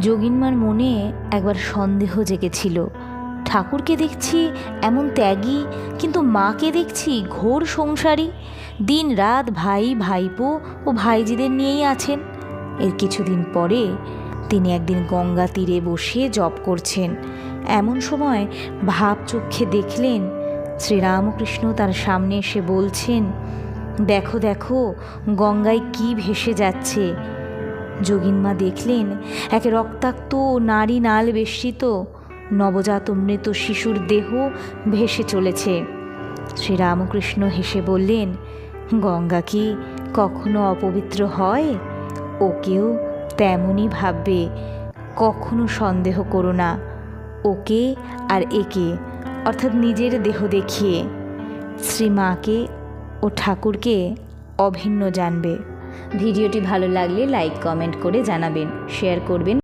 যোগিনমার মনে একবার সন্দেহ জেগেছিল। ঠাকুরকে দেখছি এমন ত্যাগী, কিন্তু মাকে দেখছি ঘোর সংসারী। দিন রাত ভাই, ভাইপো ও ভাইজিদের নিয়েই আছেন। এর কিছুদিন পরে তিনি একদিন গঙ্গা তীরে বসে জপ করছেন। এমন সময় ভাব চক্ষে দেখলেন শ্রীরামকৃষ্ণ তার সামনে এসে বলছেন, দেখো দেখো, গঙ্গায় কি ভেসে যাচ্ছে। যোগিনমা দেখলেন, এক রক্তাক্ত নারী নাল বেষ্টিত নবজাত মৃত শিশুর দেহ ভেসে চলেছে। শ্রীরামকৃষ্ণ হেসে বললেন, গঙ্গা কি কখনো অপবিত্র হয়? ওকেও তেমনই ভাববে, কখনো সন্দেহ করো না। ওকে আর একে, অর্থাৎ নিজের দেহ দেখিয়ে, শ্রীমাকে ও ঠাকুরকে অভিন্ন জানবে। ভিডিওটি ভালো লাগলে লাইক কমেন্ট করে জানাবেন শেয়ার করবেন।